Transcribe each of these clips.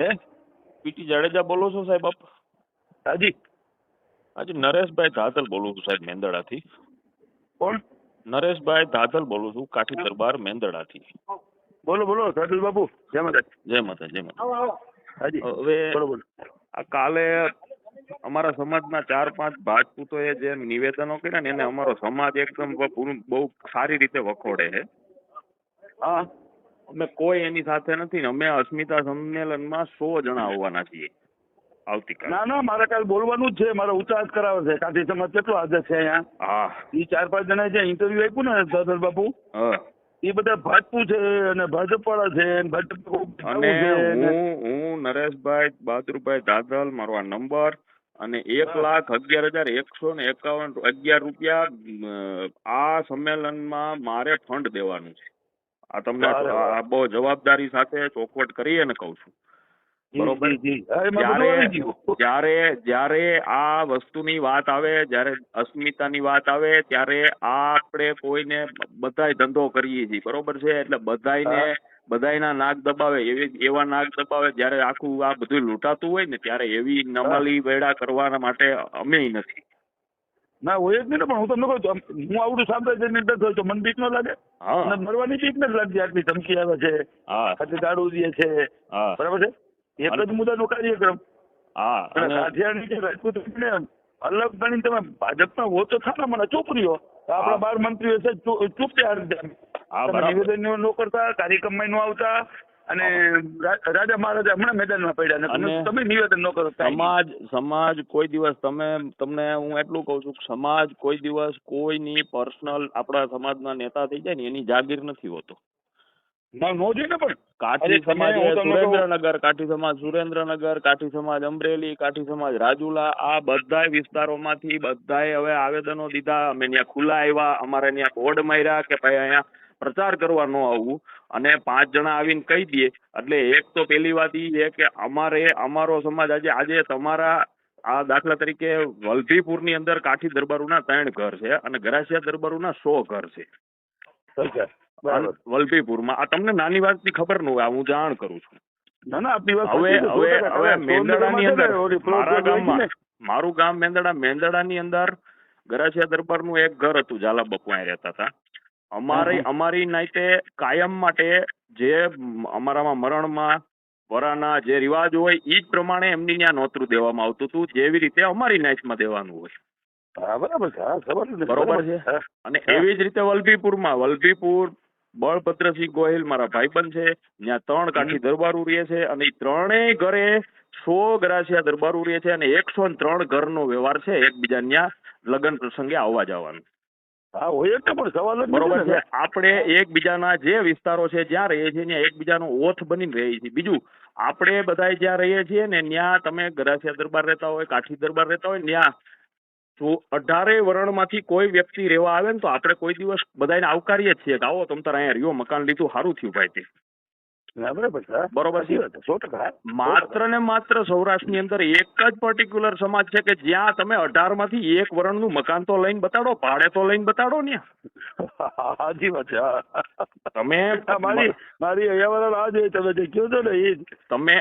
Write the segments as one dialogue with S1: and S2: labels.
S1: હે?
S2: પીટી જાડેજા બોલો છો સાહેબ આપ?
S1: હાજી.
S2: આજે નરેશભાઈ ધાતલ બોલું છું સાહેબ મેંદડાથી.
S1: કોણ?
S2: નરેશભાઈ ધાતલ બોલું છું કાઠી દરબાર મેંદડાથી.
S1: બોલો બોલો સાદુલ બાબુ જય માતા
S2: જય માતા જય માતા
S1: હાજી.
S2: હવે
S1: બોલો બોલો.
S2: આ કાલે અમારા સમાજના ચાર પાંચ ભાજપૂતોએ જે નિવેદનો કર્યા ને એને અમારો સમાજ એકદમ પૂરું બહુ સારી રીતે વખોડે છે.
S1: હા.
S2: અમે કોઈ એની સાથે નથી ને અમે અસ્મિતા સંમેલનમાં સો જણા આવવાના છીએ આવતીકાલે.
S1: ના ના મારે કાલ બોલવાનું જ છે મારે ઉચાસ કરાવે છે. કાઠી સમાજ કેટલો હાજર છે અહીંયા?
S2: હા.
S1: એ ચાર પાંચ જણા જે ઇન્ટરવ્યુ આપ્યું ને સાદુલ બાપુ એ બધા ભાજપુ છે અને ભાજપ વાળા છે ભાજપ
S2: અને હું હું નરેશભાઈ બહાદુરભાઈ દાદલ મારો આ નંબર અને એક લાખ અગિયાર હજાર એકસો ને એકાવન અગિયાર રૂપિયા આ સંમેલનમાં મારે ફંડ દેવાનું છે. આ તમને. આ બહુ જવાબદારી સાથે ચોખવટ કરી અને કહું છું બરોબર. જ્યારે જ્યારે આ વસ્તુની વાત આવે જ્યારે અસ્મિતાની વાત આવે ત્યારે આ આપણે કોઈને બધાય ધંધો કરીએ છીએ બરોબર છે એટલે બધાયને. બધાયના નાક દબાવે એવી એવા નાક દબાવે જ્યારે આખું આ બધું લૂંટાતું હોય ને ત્યારે એવી નમાલી વેડા કરવાના માટે અમે નથી
S1: ના હોય જ નહીં પણ હું તમને કહું હું આવડું છે ડર થયો તો મને બીક ન લાગે. અને મરવાની બીક નથી લાગતી આટલી ધમકી આવે છે
S2: સાથે
S1: ખાતે દે છે. બરાબર છે? એક જ મુદ્દાનો કાર્યક્રમ.
S2: હા
S1: કે રાજપૂત ને અલગ ગણી તમે ભાજપમાં તો થાના મને ચૂપ રહ્યો આપણા બાર મંત્રીઓ છે ચૂપ ત્યાં નિવેદન ન કરતા કાર્યક્રમમાં ન આવતા અને રાજા મહારાજા હમણાં મેદાનમાં પડ્યા
S2: અને
S1: તમે નિવેદન ન કરો
S2: સમાજ સમાજ કોઈ દિવસ તમે તમને હું એટલું કહું છું સમાજ કોઈ દિવસ કોઈની પર્સનલ આપણા સમાજના નેતા થઈ જાય ને એની જાગીર નથી હોતો. કાઠી સમાજ સુરેન્દ્રનગર કાઠી સમાજ સુરેન્દ્રનગર કાઠી સમાજ અમરેલી કાઠી સમાજ રાજુલા આ બધાય વિસ્તારોમાંથી બધાએ હવે આવેદનો દીધા. અમે ત્યાં ખુલ્લા આવ્યા અમારે ત્યાં બોર્ડ માર્યા કે ભાઈ અહીંયા પ્રચાર કરવા ન આવવું અને પાંચ જણા આવીને કહી દે એટલે એક તો પેલી વાત એ છે કે અમારે અમારો સમાજ આજે આજે તમારા આ દાખલા તરીકે વલભીપુરની અંદર કાઠી દરબારુના ત્રણ ઘર છે અને ગરાસિયા દરબારુના સો ઘર છે.
S1: બરાબર.
S2: વલભીપુરમાં. આ તમને નાની વાતની ખબર ન હોય હું જાણ કરું છું.
S1: ના ના આપની વાત
S2: હવે હવે હવે મેંદડાની અંદર
S1: ને,
S2: મારા ગામમાં મારું ગામ મેંદડા મેંદડાની અંદર ગરાસિયા દરબારનું એક ઘર હતું ઝાલા બપુ અહીં રહેતા હતા. અમારી અમારી નાઈતે કાયમ માટે જે અમારામાં મરણમાં વરાના જે રિવાજ હોય એ જ પ્રમાણે એમની ત્યાં નોતરું દેવામાં આવતું હતું જેવી રીતે અમારી નાઈટમાં દેવાનું હોય.
S1: બરાબર છે.
S2: અને એવી જ રીતે વલભીપુરમાં વલભીપુર બળભદ્રસિંહ ગોહિલ મારા ભાઈબંધ છે ત્યાં ત્રણ કાઠી દરબારું રહે છે અને ત્રણેય ઘરે સો ગરાસિયા દરબારું રહે છે અને એકસો ત્રણ ઘરનો વ્યવહાર છે એકબીજા ત્યાં લગ્ન પ્રસંગે આવવા જવાનું.
S1: હા હોય જ પણ સવાલ જ
S2: બરોબર છે. આપણે એકબીજાના જે વિસ્તારો છે જ્યાં રહીએ છીએ ત્યાં એકબીજાનો ઓથ બની રહીએ છીએ. બીજું આપણે બધા જ્યાં રહીએ છીએ ને ત્યાં તમે ગરાસિયા દરબાર રહેતા હોય કાઠી દરબાર રહેતા હોય ત્યાં તો અઢારેય વર્ણમાંથી કોઈ વ્યક્તિ રહેવા આવે ને તો આપણે કોઈ દિવસ બધાને આવકારીએ જ છીએ કે આવો તમ તારે અહીંયા રહ્યો મકાન લીધું સારું થયું ભાઈ તે.
S1: બરાબર છે.
S2: માત્ર ને માત્ર સૌરાષ્ટ્રની અંદર એક જ પર્ટિક્યુલર સમાજ છે કે જ્યાં તમે અઢારમાંથી એક વર્ણનું મકાન તો લઈને બતાડો ભાડે તો લઈને બતાડો ને.
S1: હાજી વાત છે.
S2: તમે
S1: મારી મારી અહીંયા આ જોઈએ તમે જે કહો છો ને એ
S2: તમે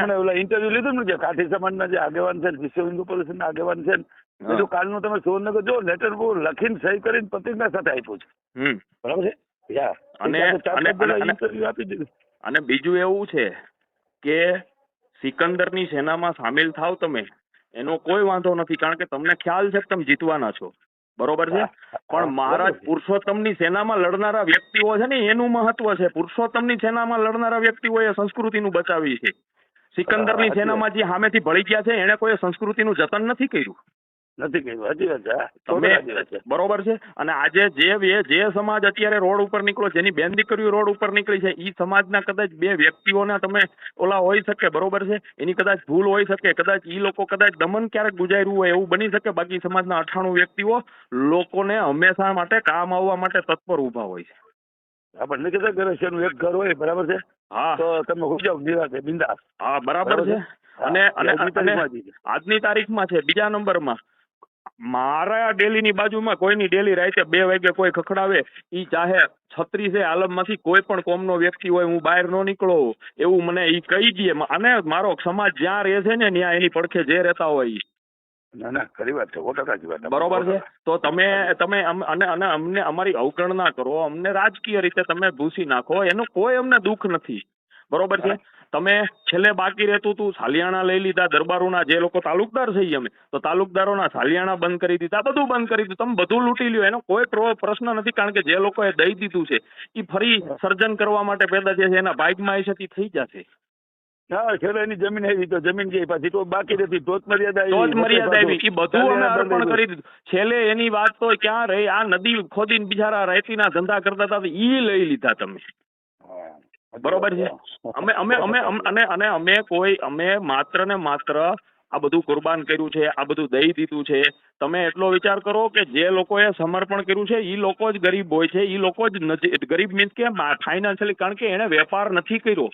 S2: અને
S1: ઓલા ઇન્ટરવ્યુ લીધું ને જે કાઠી સમાજના જે આગેવાન છે વિશ્વ હિન્દુ પરિષદના આગેવાન છે બીજું કાલનું તમે સુરેન્દ્રનગર જો લેટર લખીને સહી કરીને પ્રતિજ્ઞા સાથે આપ્યું છે. બરાબર છે?
S2: અને- અને-
S1: ઇન્ટરવ્યુ આપી દીધું.
S2: અને બીજું એવું છે કે સિકંદરની સેનામાં સામેલ થાવ તમે એનો કોઈ વાંધો નથી કારણ કે તમને ખ્યાલ છે કે તમે જીતવાના છો. બરોબર છે? પણ મહારાજ પુરુષોત્તમની સેનામાં લડનારા વ્યક્તિઓ છે ને એનું મહત્વ છે. પુરુષોત્તમની સેનામાં લડનારા વ્યક્તિઓએ સંસ્કૃતિનું બચાવી છે. સિકંદરની સેનામાં જે સામેથી ભળી ગયા છે એને કોઈ સંસ્કૃતિનું જતન નથી કર્યું.
S1: નથી કહ્યું સાચી છે.
S2: બરોબર છે. અને આજે જે જે સમાજ અત્યારે રોડ ઉપર નીકળો જેની બેન દીકરીઓ રોડ ઉપર નીકળી છે એ સમાજના કદાચ બે વ્યક્તિઓના તમે ઓલા હોઈ શકે બરોબર છે? એની કદાચ ભૂલ હોઈ શકે કદાચ એ લોકો કદાચ દમન ક્યારેક ગુજાર્યું હોય એવું બની શકે બાકી સમાજના અઠાણું વ્યક્તિઓ લોકોને હંમેશા માટે કામ આવવા માટે તત્પર ઊભા હોય છે.
S1: આપણને કહેતા ઘરે એક ઘર હોય બરાબર છે?
S2: હા.
S1: તો તમે હું જાઓ નિરાતે બિંદાસ.
S2: હા બરાબર છે. અને અને આજની તારીખમાં છે બીજા નંબરમાં. મારા ડેલીની બાજુમાં કોઈની ડેલી રાતે બે વાગે કોઈ ખખડાવે ઈ ચાહે છત્રીસે આલમમાંથી કોઈ પણ કોમનો વ્યક્તિ હોય હું બહાર ન નીકળો. એવું મને ઈ કહી દે. અને મારો સમાજ જ્યાં રહે છે ને ત્યાં એની પડખે જે રહેતા હોય.
S1: ના ના ખરી વાત છે. સો ટકાની વાત
S2: બરોબર છે? તો તમે તમે અને અને અમને અમારી અવગણના કરો. અમને રાજકીય રીતે તમે ભૂસી નાખો. એનું કોઈ અમને દુઃખ નથી. બરોબર છે? તમે છેલ્લે બાકી રહેતું તું સાલિયાણા લઈ લીધા દરબારોના જે લોકો તાલુકદાર છે અમે તો તાલુકદારોના સાલિયાણા બંધ કરી દીધા બધું બંધ કરી દીધું. તમે બધું લૂંટી લ્યો એનો કોઈ પ્રશ્ન નથી કારણ કે જે લોકોએ દઈ દીધું છે એ ફરી સર્જન કરવા માટે પેદા થયા છે એના ભાગમાં એ તે થઈ જશે.
S1: હા એની જમીન આવી તો જમીન ગઈ પાછી તો બાકી રહેતી તો મર્યાદા આવી.
S2: મર્યાદા આવી. એ બધું અમે અર્પણ કરી દીધું. છેલ્લે એની વાત તો ક્યાં રહી? આ નદી ખોદીને બિચારા રેતીના ધંધા કરતા હતા તો ઈ લઈ લીધા તમે. બરોબર છે? અમે અમે અમે અને અને અમે કોઈ અમે માત્ર ને માત્ર આ બધું કુરબાન કર્યું છે આ બધું દઈ દીધું છે. તમે એટલો વિચાર કરો કે જે લોકોએ સમર્પણ કર્યું છે એ લોકો જ ગરીબ હોય છે એ લોકો જ નથી ગરીબ મીન્સ કે ફાઇનાન્શિયલી કારણ કે એને વેપાર નથી કર્યો.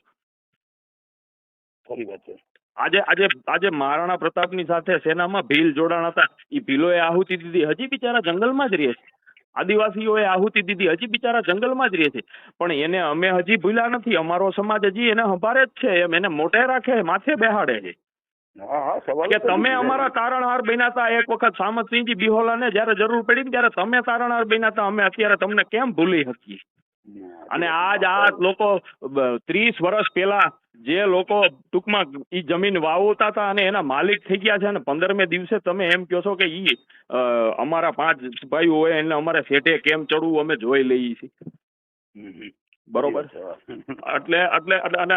S1: ખરી વાત છે.
S2: આજે આજે આજે મહારાણા પ્રતાપની સાથે સેનામાં ભીલ જોડાણ હતા. એ ભીલોએ આહુતિ દીધી. હજી બિચારા જંગલમાં જ રહે છે. આદિવાસીઓએ આહુતિ દીધી. હજી બિચારા જંગલમાં જ રહે છે. પણ એને અમે હજી ભૂલ્યા નથી. અમારો સમાજ હજી એને હંભારે જ છે. એમ એને મોટે રાખે માથે બેહાડે છે. કે તમે અમારા તારણહાર બન્યા હતા એક વખત સામતસિંહજી બિહોલાને જ્યારે જરૂર પડી ને ત્યારે તમે તારણહાર બન્યા હતા. અમે અત્યારે તમને કેમ ભૂલી શકીએ? અને આજ આ લોકો ત્રીસ વર્ષ પહેલા જે લોકો ટૂંકમાં ઈ જમીન વાવતા હતા અને એના માલિક થઈ ગયા છે અને પંદરમે દિવસે તમે એમ કહો છો કે ઈ અમારા પાંચ ભાઈઓ હોય એને અમારે શેઠે કેમ ચડવું અમે જોઈ લઈએ છીએ. બરોબર એટલે એટલે એટલે અને